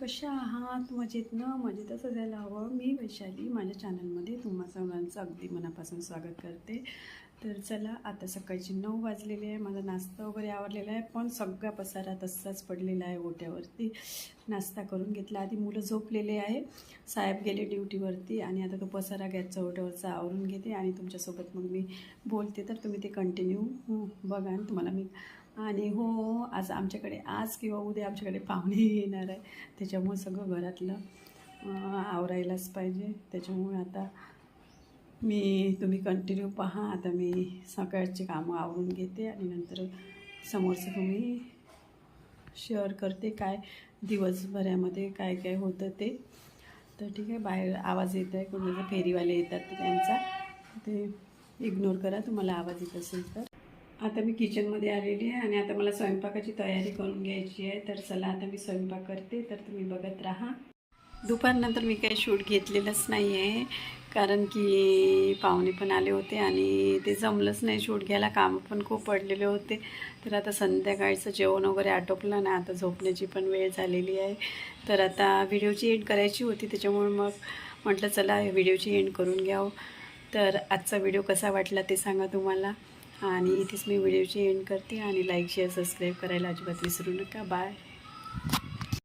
कशा मजेत न? मजेतच असायला हवं मी वैशाली माझ्या चॅनलमध्ये तुम्हा सर्वांचं अगदी मनापासून स्वागत करते. तर चला आता सकाळची नऊ वाजलेले आहे. माझा नाश्ता वगैरे आवडलेला आहे पण सगळा पसारा तसाच पडलेला आहे ओट्यावरती. नाश्ता करून घेतला. आधी मुलं झोपलेले आहे. साहेब गेले ड्युटीवरती आणि आता तो पसारा गॅसचा ओट्यावरचा आवरून घेते आणि तुमच्यासोबत मग मी बोलते. तर तुम्ही ते कंटिन्यू बघा आणि तुम्हाला मी आणि हो आज आमच्याकडे आज किंवा उद्या आमच्याकडे पाहुणे येणार आहे. त्याच्यामुळे सगळं घरातलं आवरायलाच पाहिजे. त्याच्यामुळे आता मी तुम्ही कंटिन्यू पहा. आता मी सकाळची कामं आवरून घेते आणि नंतर समोरचं तुम्ही शेअर करते काय दिवसभरामध्ये काय काय होतं ते. तर ठीक आहे बाहेर आवाज येत आहे. कोणाचा फेरीवाले येतात त्यांचा. ते इग्नोर करा तुम्हाला आवाज येत असेल तर. आता मी किचनमध्ये आलेली आहे आणि आता मला स्वयंपाकाची तयारी करून घ्यायची आहे. तर चला आता मी स्वयंपाक करते. तर तुम्ही बघत राहा. दुपारनंतर मी काही शूट घेतलेलंच नाही आहे कारण की पाहुणे पण आले होते आणि ते जमलंच नाही शूट घ्यायला. कामं पण खूप पडलेले होते. तर आता संध्याकाळचं जेवण वगैरे आटोपलं ना आता झोपण्याची पण वेळ झालेली आहे. तर आता व्हिडिओची एंड करायची होती त्याच्यामुळे मग म्हटलं चला व्हिडिओची एंड करून घ्यावं. तर आजचा व्हिडिओ कसा वाटला ते सांगा तुम्हाला. आणि इथेच मी व्हिडिओची एंड करते आणि लाईक शेअर सबस्क्राईब करायला अजिबात विसरू नका. बाय.